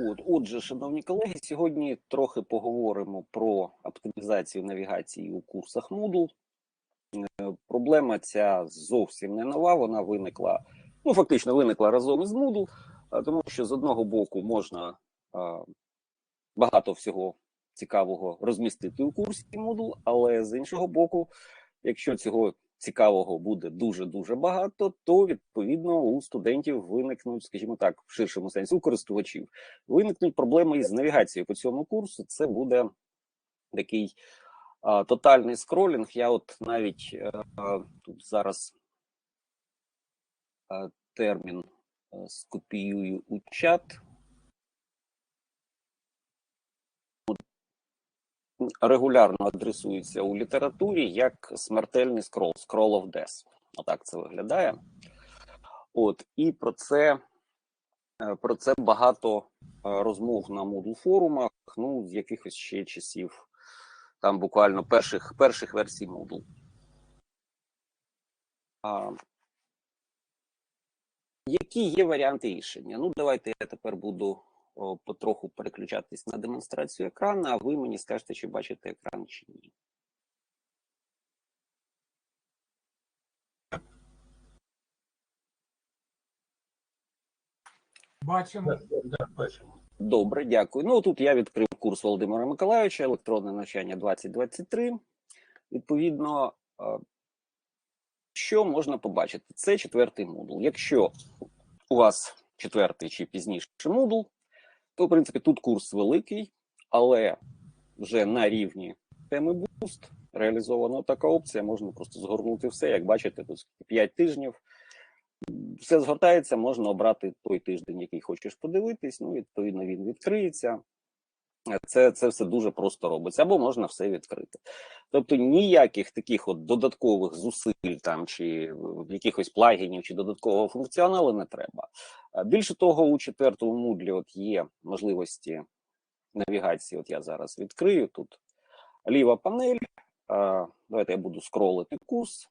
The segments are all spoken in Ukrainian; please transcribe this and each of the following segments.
От, отже, шановні колеги, сьогодні трохи поговоримо про оптимізацію навігації у курсах Moodle. Е, Проблема ця зовсім не нова. Вона виникла, ну фактично виникла разом із Moodle, тому що з одного боку можна а, багато всього цікавого розмістити у курсі Moodle, але з іншого боку, якщо цього цікавого буде дуже дуже багато, то відповідно у студентів виникнуть, скажімо так, в ширшому сенсі у користувачів виникнуть проблеми із навігацією по цьому курсу. Це буде такий а, тотальний скролінг. Я от навіть е, тут зараз е, термін е, скопіюю у чат. Регулярно адресується у літературі як смертельний скрол, scroll of death. Отак це виглядає. От, і про це, е, про це багато е, розмов на Moodle форумах, ну, з якихось ще часів, там буквально перших, перших версій Moodle. А, які є варіанти рішення? Ну, давайте я тепер буду о, потроху переключатись на демонстрацію екрану, а ви мені скажете, чи бачите екран чи ні. Бачимо. Бачимо. Добре, дякую. Ну тут я відкрив курс Володимира Миколайовича, електронне навчання 2023. Відповідно, е, що можна побачити? Це четвертий модул. Якщо у вас четвертий чи пізніше модул, то в принципі тут курс великий, але вже на рівні теми Boost реалізована така опція. Можна просто згорнути все. Як бачите, тут 5 тижнів. Все згортається, можна обрати той тиждень, який хочеш подивитись. Ну, відповідно, він відкриється. Це це все дуже просто робиться, або можна все відкрити. Тобто ніяких таких от додаткових зусиль там чи якихось плагінів чи додаткового функціоналу не треба. Більше того, у четвертому мудлі от є можливості навігації. От я зараз відкрию тут ліва панель. Давайте я буду скролити курс.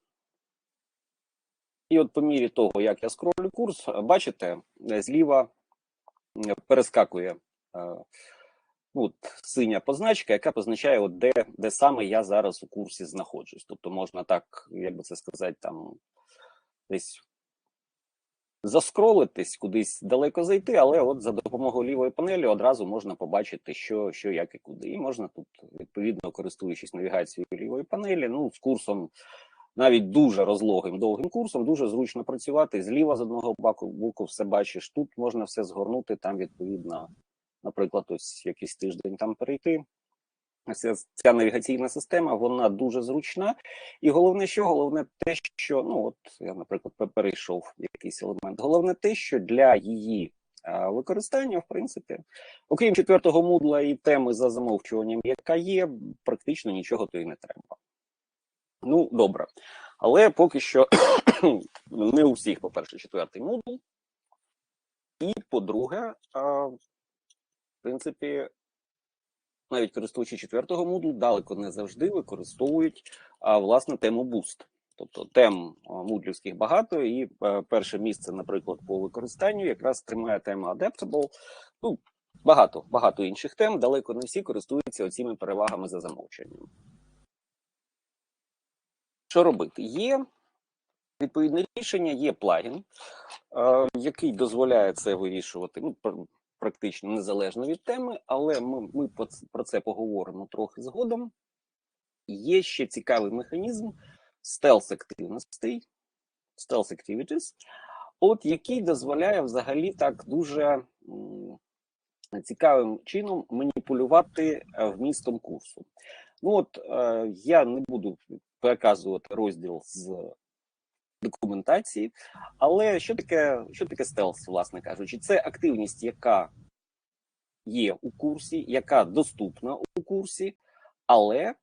І от по мірі того, як я скролю курс, бачите, зліва перескакує ну, от, синя позначка, яка позначає, от де, де саме я зараз у курсі знаходжусь. Тобто можна так, як би це сказати, там десь заскролитись, кудись далеко зайти, але от за допомогою лівої панелі одразу можна побачити, що, що як і куди. І можна тут, відповідно, користуючись навігацією лівої панелі, ну, з курсом навіть дуже розлогим довгим курсом дуже зручно працювати. Зліва з одного боку, все бачиш. Тут можна все згорнути. Там відповідно, наприклад, ось якийсь тиждень там перейти. Ця, ця навігаційна система вона дуже зручна, і головне, що головне те, що ну от я, наприклад, перейшов якийсь елемент. Головне те, що для її використання, в принципі, окрім четвертого мудла і теми за замовчуванням, яка є, практично нічого то й не треба. Ну, добре. Але поки що не у всіх, по-перше, четвертий модул. І по-друге, в принципі, навіть користувачі четвертого модулу далеко не завжди використовують а, власне тему Boost. Тобто тем мудлівських багато, і перше місце, наприклад, по використанню якраз тримає тема Adaptable. Ну, багато багато інших тем, далеко не всі користуються оціми перевагами за замовченням. Що робити? Є відповідне рішення, є плагін, який дозволяє це вирішувати ну, практично незалежно від теми, але ми ми про це поговоримо трохи згодом. Є ще цікавий механізм stealth активностей, stealth activities, от який дозволяє взагалі так дуже цікавим чином маніпулювати вмістом курсу. Ну от е, я не буду переказувати розділ з документації. Але що таке що таке стелс, власне кажучи, це активність, яка є у курсі, яка доступна у курсі, але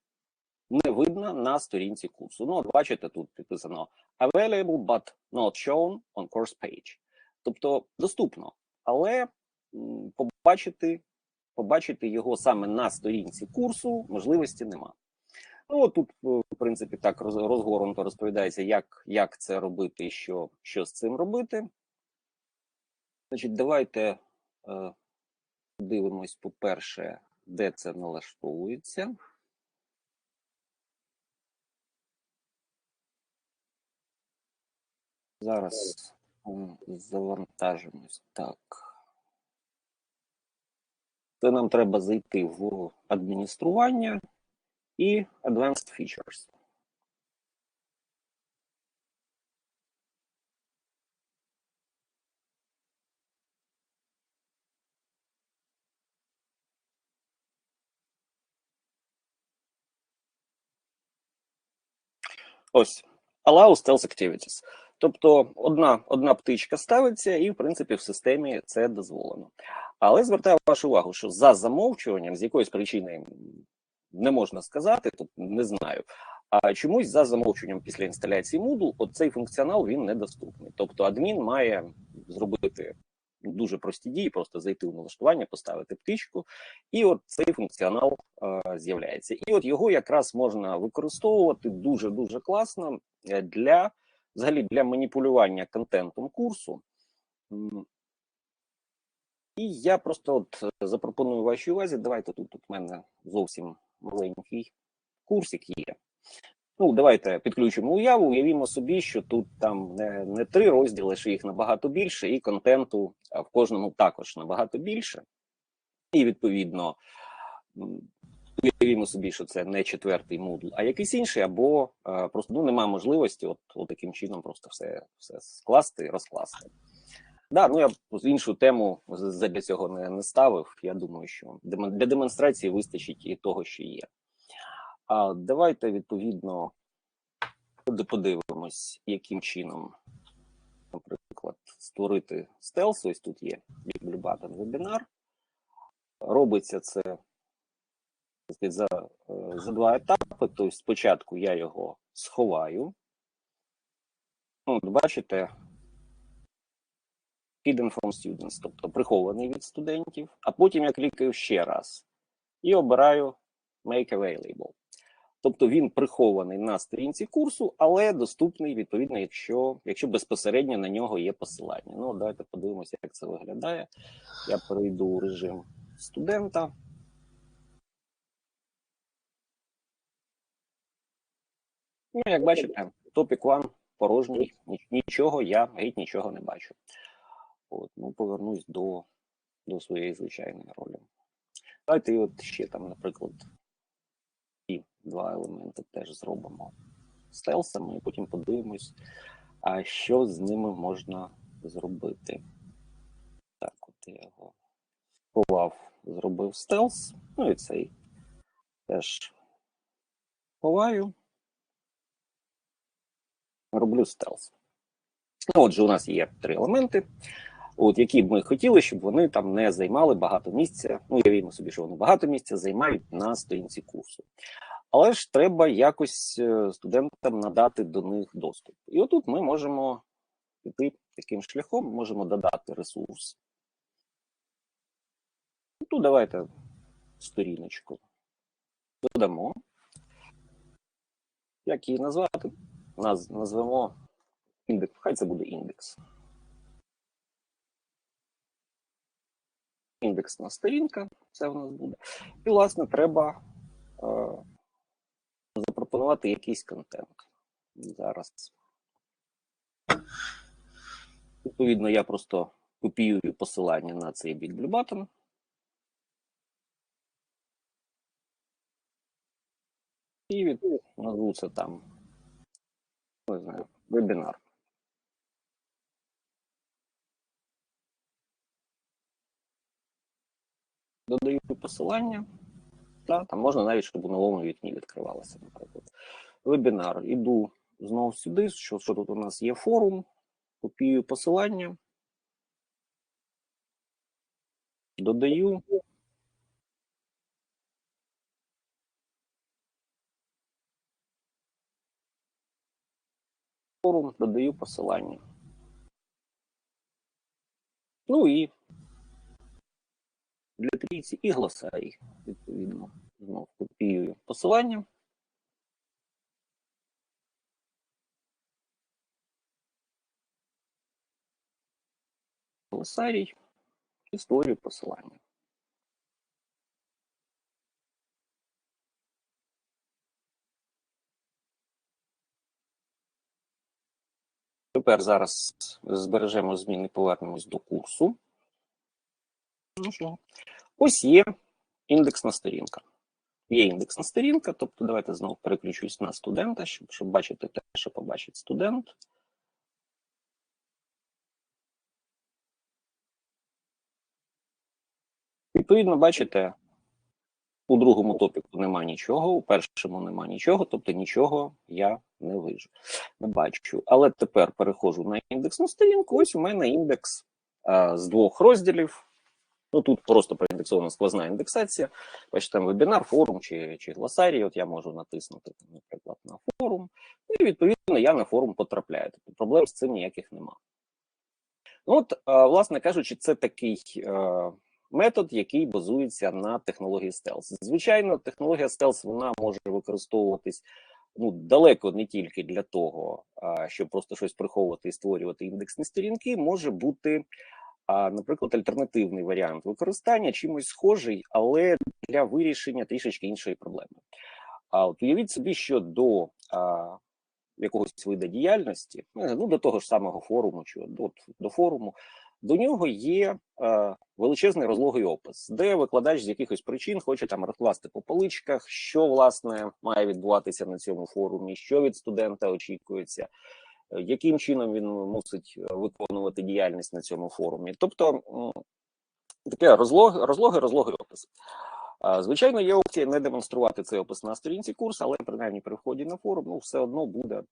не видна на сторінці курсу. Ну, от бачите, тут підписано available, but not shown on course page. Тобто доступно, але побачити побачити його саме на сторінці курсу можливості нема. Ну тут, в принципі, так розгорнуто розповідається, як як це робити і що що з цим робити. Значить, давайте е, Дивимось, по-перше, де це налаштовується. Зараз завантажимось. Так. Це нам треба зайти в адміністрування і Advanced Features. Ось. Allow Stealth Activities. Тобто одна, одна птичка ставиться, і, в принципі, в системі це дозволено. Але звертаю вашу увагу, що за замовчуванням, з якоїсь причини не можна сказати, тут не знаю. А чомусь за замовчуванням після інсталяції Moodle оцей функціонал він недоступний. Тобто адмін має зробити дуже прості дії, просто зайти в налаштування, поставити птичку, і от цей функціонал е, з'являється. І от його якраз можна використовувати дуже дуже класно е, для взагалі для маніпулювання контентом курсу. І я просто от е, запропоную вашій увазі. Давайте тут, в мене зовсім маленький курсик є. Ну, давайте підключимо уяву, уявімо собі, що тут там не, не три розділи, що їх набагато більше, і контенту в кожному також набагато більше. І відповідно уявімо собі, що це не четвертий Moodle, а якийсь інший, або просто ну, немає можливості от, от таким чином просто все, все скласти розкласти. Да, ну я іншу тему задля цього не, не ставив. Я думаю, що для демонстрації вистачить і того, що є. А давайте відповідно под- подивимось, яким чином, наприклад, створити стелс. Ось тут є Button вебінар. Робиться це за, за два етапи. Тобто спочатку я його сховаю. Ну, бачите, hidden from students, тобто прихований від студентів, а потім я клікаю ще раз і обираю Make Available. Тобто він прихований на сторінці курсу, але доступний відповідно, якщо, якщо безпосередньо на нього є посилання. Ну, давайте подивимося, як це виглядає. Я перейду у режим студента. Ну, як бачите, топік 1 порожній, нічого, я геть нічого не бачу. От, ну, повернусь до, до своєї звичайної ролі. Давайте і от ще там, наприклад, ці два елементи теж зробимо стелсами, і потім подивимось, а що з ними можна зробити. Так, от я його сховав, зробив стелс, ну і цей теж ховаю. Роблю стелс. Ну, отже, у нас є три елементи, от, які б ми хотіли, щоб вони там не займали багато місця. Ну, уявімо собі, що вони багато місця займають на сторінці курсу. Але ж треба якось е, студентам надати до них доступ. І отут ми можемо піти таким шляхом, можемо додати ресурс. Тут давайте сторіночку додамо. Як її назвати? Наз, назвемо індекс, хай це буде індекс. Індексна сторінка, це в нас буде. І, власне, треба е, запропонувати якийсь контент. Зараз. Відповідно, я просто копіюю посилання на цей Blue Button. І від назву це там, не знаю, вебінар. Додаю посилання. Та, там можна навіть, щоб у новому вікні відкривалося, наприклад. Вебінар. Іду знову сюди, що, що тут у нас є форум, копіюю посилання. Додаю. Форум, додаю посилання. Ну і для трійці і гласарій. відповідно, знов копіюю посилання. Глосарій і створюю посилання. Тепер зараз збережемо зміни, повернемось до курсу. Ну що? Ось є індексна сторінка. Є індексна сторінка, тобто давайте знову переключусь на студента, щоб, щоб бачити те, що побачить студент. Відповідно, бачите, у другому топіку нема нічого, у першому нема нічого, тобто нічого я не вижу, не бачу. Але тепер переходжу на індексну сторінку. Ось у мене індекс а, з двох розділів. Ну тут просто проіндексована сквозна індексація. Бачите, вебінар, форум чи чи гласарій. От я можу натиснути, наприклад, на форум, і відповідно я на форум потрапляю. Тобто проблем з цим ніяких нема. Ну, От, власне кажучи, це такий метод, який базується на технології стелс. Звичайно, технологія стелс вона може використовуватись ну далеко не тільки для того, щоб просто щось приховувати і створювати індексні сторінки, може бути. А, наприклад, альтернативний варіант використання чимось схожий, але для вирішення трішечки іншої проблеми. А от уявіть собі, що до а, якогось вида діяльності, ну до того ж самого форуму, чи до, до форуму, до нього є а, величезний розлогий опис, де викладач з якихось причин хоче там розкласти по поличках, що власне має відбуватися на цьому форумі, що від студента очікується яким чином він мусить е, виконувати діяльність на цьому форумі. Тобто таке розлоги, розлоги, розлоги опис. Звичайно, є опція не демонструвати цей опис на сторінці курсу, але принаймні при вході на форум ну, все одно буде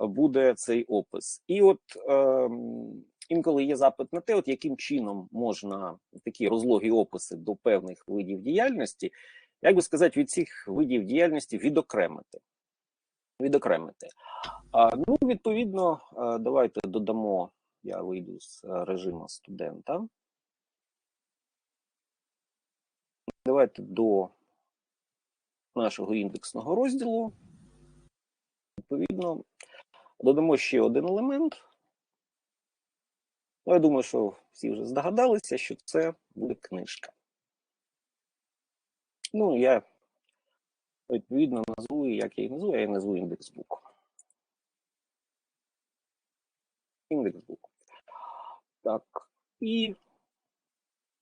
буде цей опис. І от е, інколи є запит на те, от яким чином можна такі розлогі описи до певних видів діяльності, як би сказати, від цих видів діяльності відокремити відокремити. Ну, відповідно, давайте додамо. Я вийду з режиму студента. Давайте до нашого індексного розділу. Відповідно, додамо ще один елемент. Ну, Я думаю, що всі вже здогадалися, що це буде книжка. Ну, я Відповідно, назву, як я їх назву, я їх назву індексбук. Індексбук. Так, і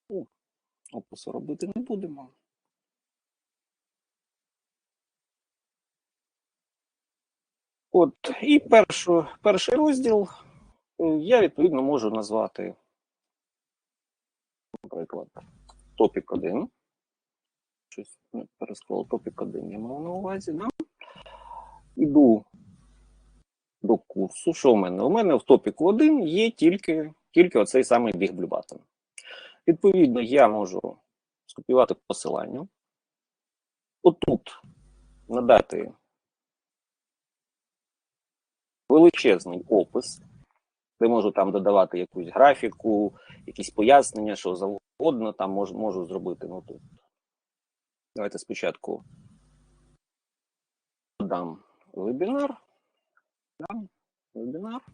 ну, опису робити не будемо. От, і першу, перший розділ я відповідно можу назвати, наприклад, топік 1 щось пересклав топік 1 я мав на увазі. Да? Іду до курсу. Що у мене? У мене в топіку 1 є тільки тільки оцей самий біг блюбатон. Відповідно, я можу скопіювати посилання. Отут надати величезний опис, де можу там додавати якусь графіку, якісь пояснення, що завгодно там можу, можу зробити. Ну, тут Давайте спочатку додам вебінар. Дам вебінар.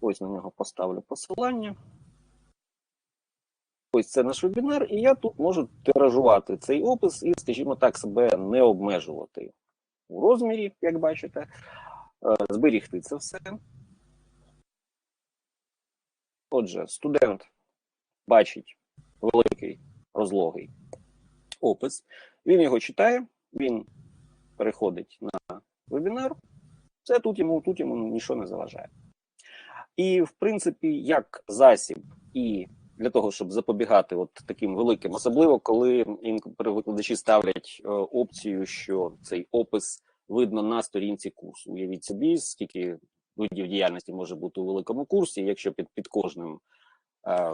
Ось на нього поставлю посилання. Ось це наш вебінар, і я тут можу тиражувати цей опис і, скажімо так, себе не обмежувати у розмірі, як бачите, е, зберігти це все. Отже, студент бачить великий розлогий опис. Він його читає, він переходить на вебінар. Це тут йому тут йому нічого не заважає. І, в принципі, як засіб, і для того, щоб запобігати от таким великим, особливо коли викладачі ставлять е, опцію, що цей опис видно на сторінці курсу. Уявіть собі, скільки видів діяльності може бути у великому курсі, якщо під під кожним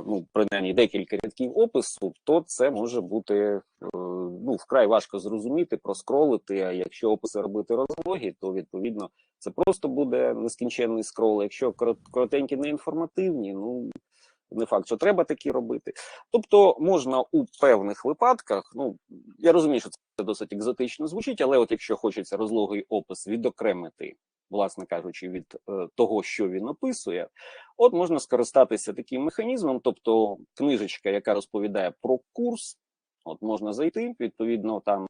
ну принаймні декілька рядків опису, то це може бути е, ну вкрай важко зрозуміти, проскролити. А якщо описи робити розлогі, то відповідно це просто буде нескінченний скрол. Якщо коротенькі неінформативні, ну не факт, що треба такі робити. Тобто можна у певних випадках, ну я розумію, що це досить екзотично звучить, але от якщо хочеться розлогий опис відокремити власне кажучи, від е, того, що він описує, от можна скористатися таким механізмом, тобто книжечка, яка розповідає про курс, от можна зайти, відповідно, там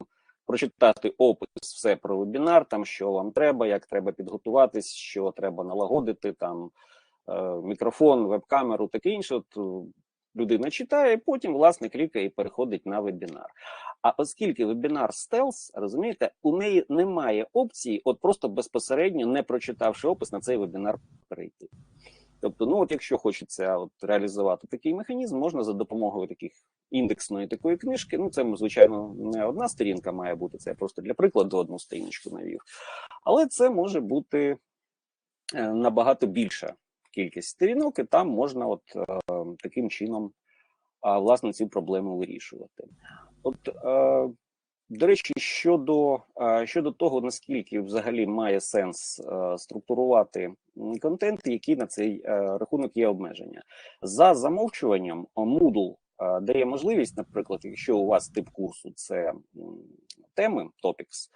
прочитати опис, все про вебінар, там що вам треба, як треба підготуватись, що треба налагодити, там е, мікрофон, веб-камеру, таке інше. От людина читає, потім власне клікає і переходить на вебінар. А оскільки вебінар стелс, розумієте, у неї немає опції, от просто безпосередньо, не прочитавши опис, на цей вебінар перейти. Тобто, ну от якщо хочеться от реалізувати такий механізм, можна за допомогою таких індексної такої книжки. Ну, це звичайно не одна сторінка має бути. Це я просто для прикладу одну сторіночку навів. Але це може бути е, набагато більша кількість сторінок, і там можна от е, таким чином а, власне цю проблему вирішувати. От, е, до речі, щодо, е, щодо того, наскільки взагалі має сенс е, структурувати контент, які на цей е, рахунок є обмеження. За замовчуванням е, Moodle е, дає можливість, наприклад, якщо у вас тип курсу це теми, topics,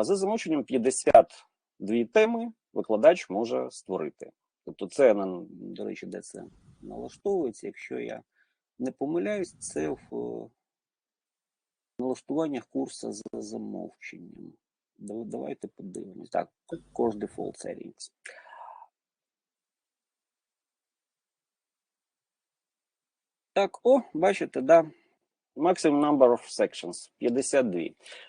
за замовчуванням 52 теми викладач може створити. Тобто, це до речі, де це налаштовується, якщо я не помиляюсь, це в е, налаштуваннях курсу за замовченням. Давайте подивимось. Так, Course Default Settings. Так, о, бачите, да. Maximum number of sections 52.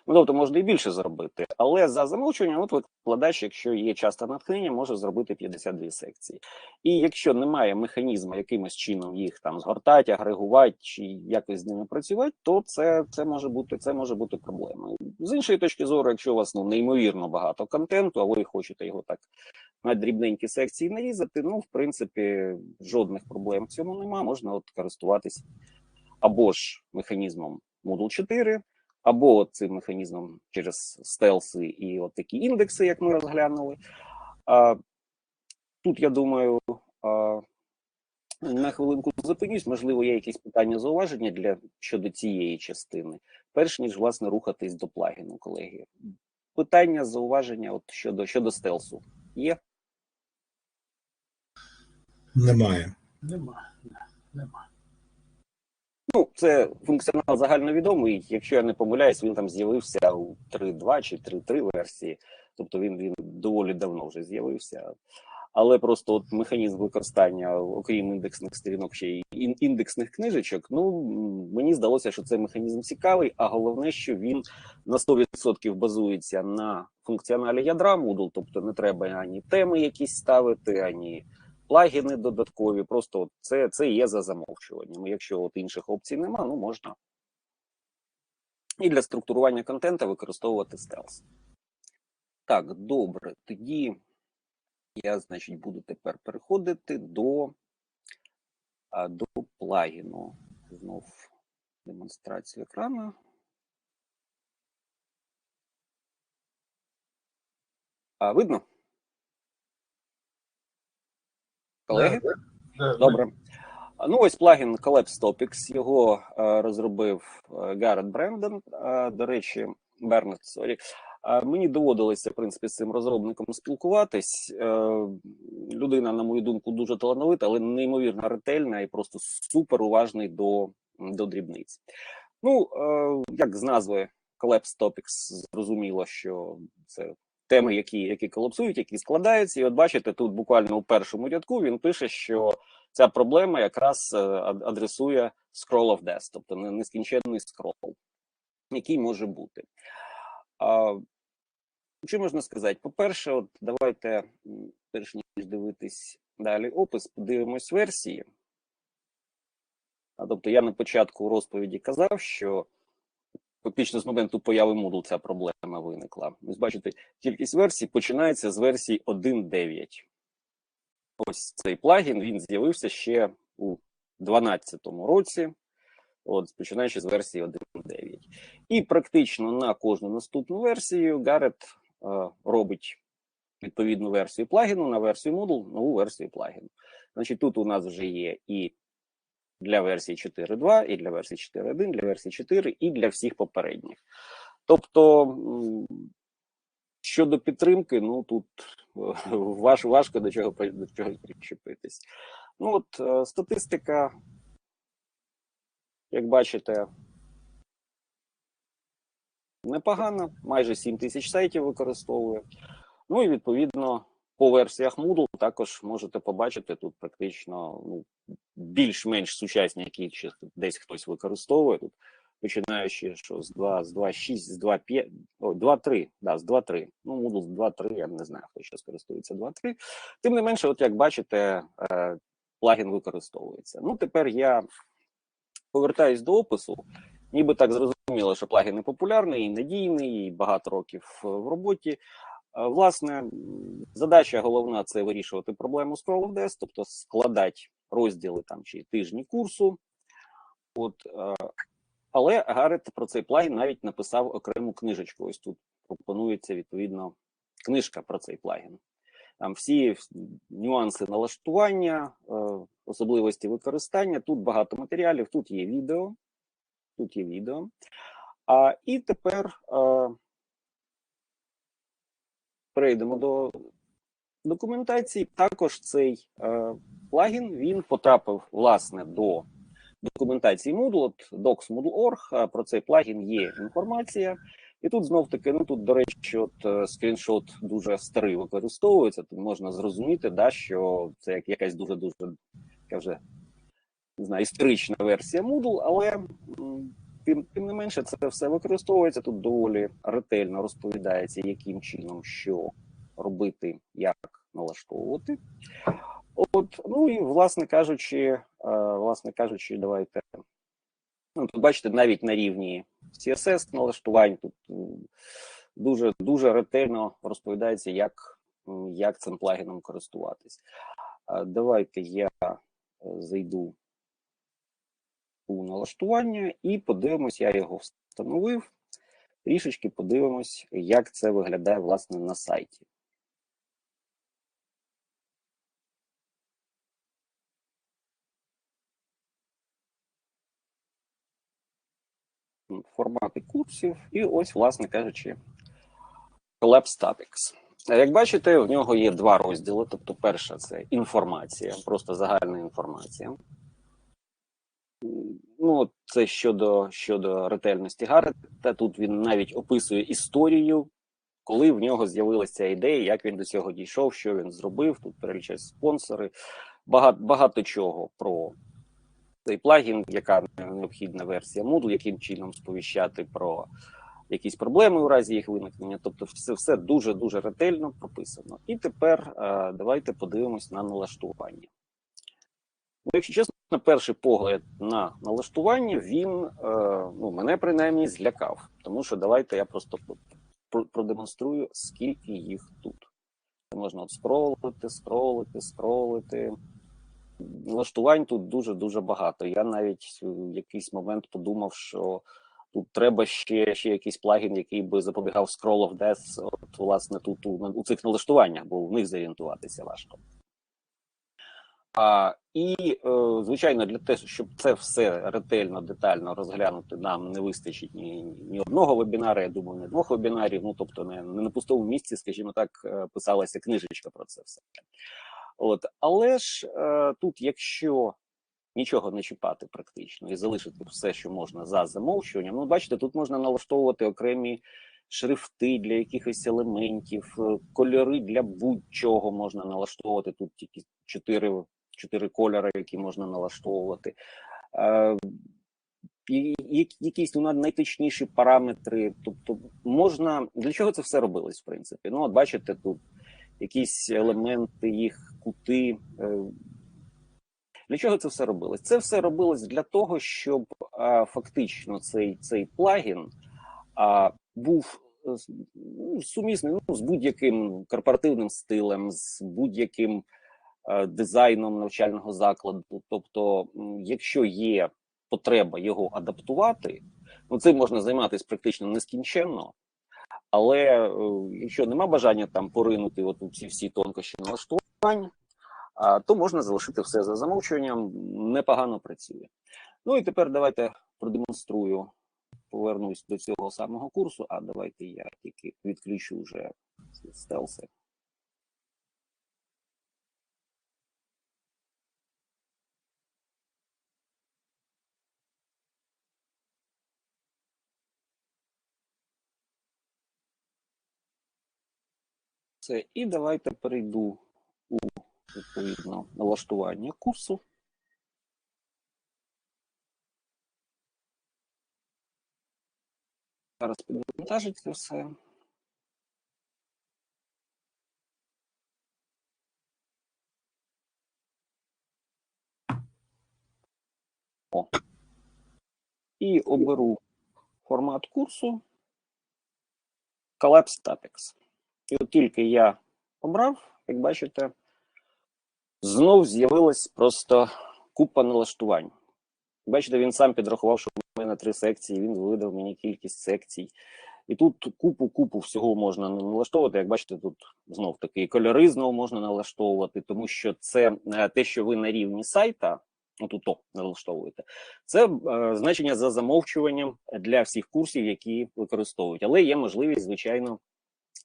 Ну, тобто можна і більше зробити, але за замовчуванням, от викладач, якщо є часто натхнення, може зробити 52 секції. І якщо немає механізму якимось чином їх там згортати, агрегувати чи якось з ними працювати, то це, це може бути це може бути проблемою. З іншої точки зору, якщо у вас ну неймовірно багато контенту, а ви хочете його так на дрібненькі секції нарізати, ну в принципі жодних проблем в цьому немає. Можна от користуватись або ж механізмом Moodle 4, або цим механізмом через стелси і от такі індекси, як ми розглянули. Тут я думаю. На хвилинку зупинюсь, можливо, є якісь питання зауваження для щодо цієї частини, перш ніж власне рухатись до плагіну, колеги. Питання, зауваження от щодо щодо стелсу є? Немає. Нема, нема. Ну, це функціонал загальновідомий. Якщо я не помиляюсь, він там з'явився у 3.2 чи 3.3 версії, тобто він, він доволі давно вже з'явився. Але просто от механізм використання, окрім індексних сторінок, ще й індексних книжечок. Ну мені здалося, що цей механізм цікавий, а головне, що він на 100% базується на функціоналі ядра Moodle, тобто не треба ані теми якісь ставити, ані плагіни додаткові. Просто це, це є за замовчуванням. Якщо от інших опцій нема, ну можна. І для структурування контенту використовувати стелс. Так, добре. Тоді я, значить, буду тепер переходити до, до плагіну. Знов демонстрацію екрану. А, видно? Колеги? Добре. Ну, ось плагін Collapse Topics. Його е, розробив е, Гаррет Брендон. Е, до речі, Бернет, сорі. А мені доводилося, в принципі, з цим розробником спілкуватись. Людина, на мою думку, дуже талановита, але неймовірно ретельна і просто супер уважний до, до дрібниць. Ну, як з назви Collapse Topics, зрозуміло, що це теми, які, які колапсують, які складаються. І от бачите, тут буквально у першому рядку він пише, що ця проблема якраз е, адресує scroll of death, тобто нескінченний скрол, який може бути. А, що можна сказати? По-перше, от давайте, перш ніж дивитись далі опис, подивимось версії. А, тобто я на початку розповіді казав, що фактично з моменту появи Moodle ця проблема виникла. Ось бачите, кількість версій починається з версії 1.9. Ось цей плагін він з'явився ще у 2012 році, от починаючи з версії 1.9. І практично на кожну наступну версію Гаррет е, робить відповідну версію плагіну на версію Moodle, нову версію плагіну. Значить, тут у нас вже є і для версії 4.2, і для версії 4.1, для версії 4 і для всіх попередніх. Тобто, щодо підтримки, ну тут е, важ, важко до чого до чого причепитись. Ну от е, статистика, як бачите, непогана, майже 7 тисяч сайтів використовує. Ну і відповідно по версіях Moodle також можете побачити тут практично ну, більш-менш сучасні, які десь хтось використовує тут, починаючи що з 2, з 2.6, з 2.5, о, 2.3, да, з 2.3. Ну, Moodle з 2.3, я не знаю, хто ще користується 2.3. Тим не менше, от як бачите, е, плагін використовується. Ну, тепер я повертаюсь до опису. Ніби так зрозуміло, що плагін не популярний, і надійний, і багато років в роботі. Е, Власне, задача головна це вирішувати проблему Scroll of тобто складати розділи там чи тижні курсу. От, е, але Гарет про цей плагін навіть написав окрему книжечку. Ось тут пропонується відповідно книжка про цей плагін. Там всі нюанси налаштування, е, особливості використання. Тут багато матеріалів, тут є відео. Тут є відео. А, і тепер перейдемо до документації. Також цей е, плагін він потрапив власне до документації Moodle, от docs.moodle.org. а Про цей плагін є інформація. І тут знов таки, ну тут, до речі, от е, скріншот дуже старий використовується. Тут можна зрозуміти, да, що це як якась дуже дуже яка вже не знаю, історична версія Moodle, але тим, тим не менше це все використовується. Тут доволі ретельно розповідається, яким чином що робити, як налаштовувати. От, ну і власне кажучи, е, власне кажучи, давайте. Ну, тут бачите, навіть на рівні CSS налаштувань тут дуже дуже ретельно розповідається, як, як цим плагіном користуватись. Давайте я е, зайду у налаштування і подивимось, я його встановив. Трішечки подивимось, як це виглядає власне на сайті. формати курсів, і ось, власне кажучи, Collab Statics. Як бачите, в нього є два розділи. Тобто, перша це інформація, просто загальна інформація. Ну, це щодо щодо ретельності Гаррета. Тут він навіть описує історію, коли в нього з'явилася ідея, як він до цього дійшов, що він зробив. Тут перелічать спонсори, багато, багато чого про цей плагін, яка необхідна версія Moodle, яким чином сповіщати про якісь проблеми у разі їх виникнення. Тобто, все все дуже дуже ретельно прописано. І тепер е, давайте подивимось на налаштування. Ну, якщо чесно, на перший погляд на налаштування він е, ну, мене принаймні злякав, тому що давайте я просто продемонструю, скільки їх тут. Можна от скролити, скролити, скролити. Налаштувань тут дуже дуже багато. Я навіть в якийсь момент подумав, що тут треба ще, ще якийсь плагін, який би запобігав Scroll of Death, от, власне, тут у, у цих налаштуваннях, бо в них зорієнтуватися важко. І, е, звичайно, для того, щоб це все ретельно, детально розглянути, нам не вистачить ні, ні одного вебінара, я думаю, не двох вебінарів. Ну тобто, не, не на пустому місці, скажімо так, е, писалася книжечка про це все. От, але ж е, тут, якщо нічого не чіпати практично і залишити все, що можна за замовчуванням, ну бачите, тут можна налаштовувати окремі шрифти для якихось елементів, кольори для будь-чого можна налаштовувати. Тут тільки чотири, чотири кольори, які можна налаштовувати. Е, якісь ну, найточніші параметри. Тобто, можна для чого це все робилось, в принципі? Ну, от бачите, тут якісь елементи, їх кути. е, Для чого це все робилось? Це все робилось для того, щоб а, фактично цей, цей плагін а, був е, ну, сумісний ну, з будь-яким корпоративним стилем, з будь-яким е, дизайном навчального закладу. Тобто, якщо є потреба його адаптувати, ну цим можна займатися практично нескінченно. Але е, якщо нема бажання там поринути от у ці всі тонкощі налаштувань, то можна залишити все за замовчуванням, непогано працює. Ну і тепер давайте продемонструю, повернусь до цього самого курсу. А давайте я тільки відключу вже стелси. Це і давайте перейду у відповідно налаштування курсу. Зараз підвантажить це все. О. І оберу формат курсу Collapse Statics. І от тільки я обрав, як бачите, знов з'явилась просто купа налаштувань. Бачите, він сам підрахував, що в мене три секції, він видав мені кількість секцій. І тут купу-купу всього можна налаштовувати. Як бачите, тут знов таки кольори знову можна налаштовувати, тому що це е, те, що ви на рівні сайта, отут то налаштовуєте, це е, значення за замовчуванням для всіх курсів, які використовують. Але є можливість, звичайно,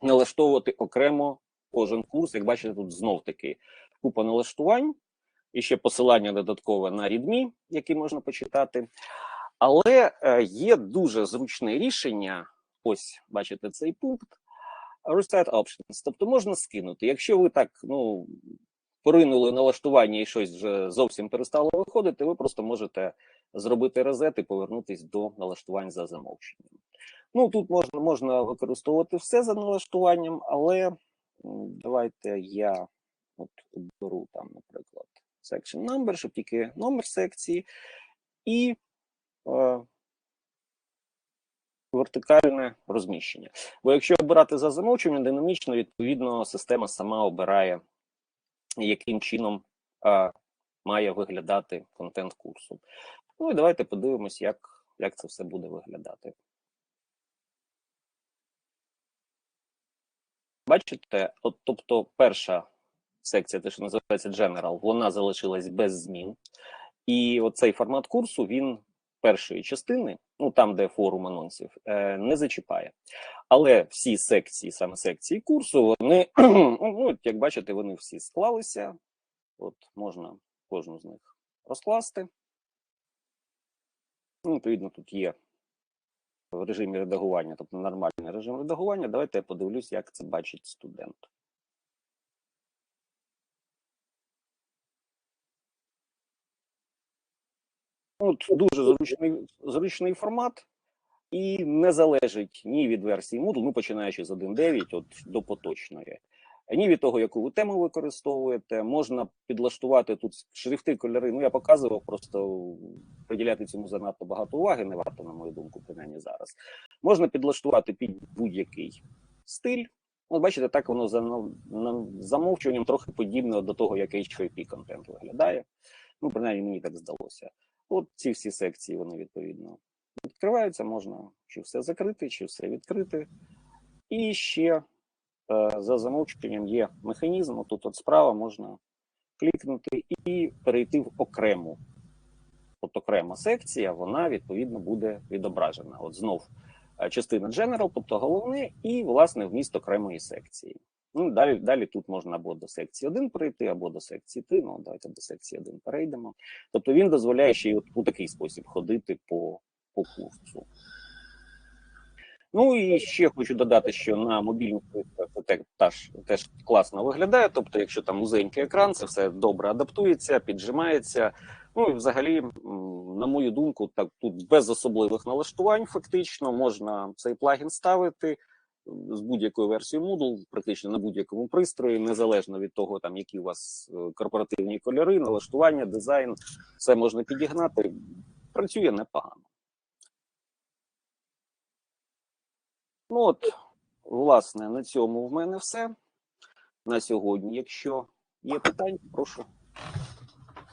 налаштовувати окремо кожен курс. Як бачите, тут знов таки купа налаштувань і ще посилання додаткове на README, які можна почитати. Але е, є дуже зручне рішення. Ось бачите цей пункт. Reset Options. Тобто можна скинути. Якщо ви так ну поринули налаштування і щось вже зовсім перестало виходити, ви просто можете зробити резет і повернутись до налаштувань за замовченням. Ну тут можна можна використовувати все за налаштуванням, але давайте я от оберу там, наприклад, section number, щоб тільки номер секції, і е, вертикальне розміщення. Бо якщо обирати за замовчуванням, динамічно, відповідно, система сама обирає, яким чином е, має виглядати контент курсу. Ну і давайте подивимось, як, як це все буде виглядати. Бачите, от, тобто перша секція, те, що називається General, вона залишилась без змін. І оцей формат курсу він першої частини, ну там, де форум анонсів, е, не зачіпає. Але всі секції, саме секції курсу, вони, ну, як бачите, вони всі склалися. От можна кожну з них розкласти. Ну, відповідно, тут є в режимі редагування, тобто нормальний режим редагування. Давайте я подивлюсь, як це бачить студент. От дуже зручний, зручний формат і не залежить ні від версії Moodle, ну починаючи з 1.9 от до поточної, ні від того, яку ви тему використовуєте. Можна підлаштувати тут шрифти, кольори. Ну я показував, просто приділяти цьому занадто багато уваги, не варто, на мою думку, принаймні зараз. Можна підлаштувати під будь-який стиль. От бачите, так воно за нав- замовчуванням трохи подібно до того, як HTTP контент виглядає. Ну, принаймні, мені так здалося. От ці всі секції, вони відповідно відкриваються, можна чи все закрити, чи все відкрити. І ще за замовчуванням є механізм. Тут от справа можна клікнути і перейти в окрему. От окрема секція, вона відповідно буде відображена. От знов е, частина General, тобто головне, і власне вміст окремої секції. Ну, далі, далі тут можна або до секції 1 перейти, або до секції 3. Ну, давайте до секції 1 перейдемо. Тобто він дозволяє ще й от у такий спосіб ходити по, по курсу. Ну і ще хочу додати, що на мобільних це теж, теж класно виглядає. Тобто, якщо там узенький екран, це все добре адаптується, піджимається. Ну і взагалі, на мою думку, так тут без особливих налаштувань, фактично можна цей плагін ставити з будь-якою версією Moodle, практично на будь-якому пристрої, незалежно від того, там які у вас е, корпоративні кольори, налаштування, дизайн, все можна підігнати. Працює непогано. Ну от, власне, на цьому в мене все на сьогодні. Якщо є питання, прошу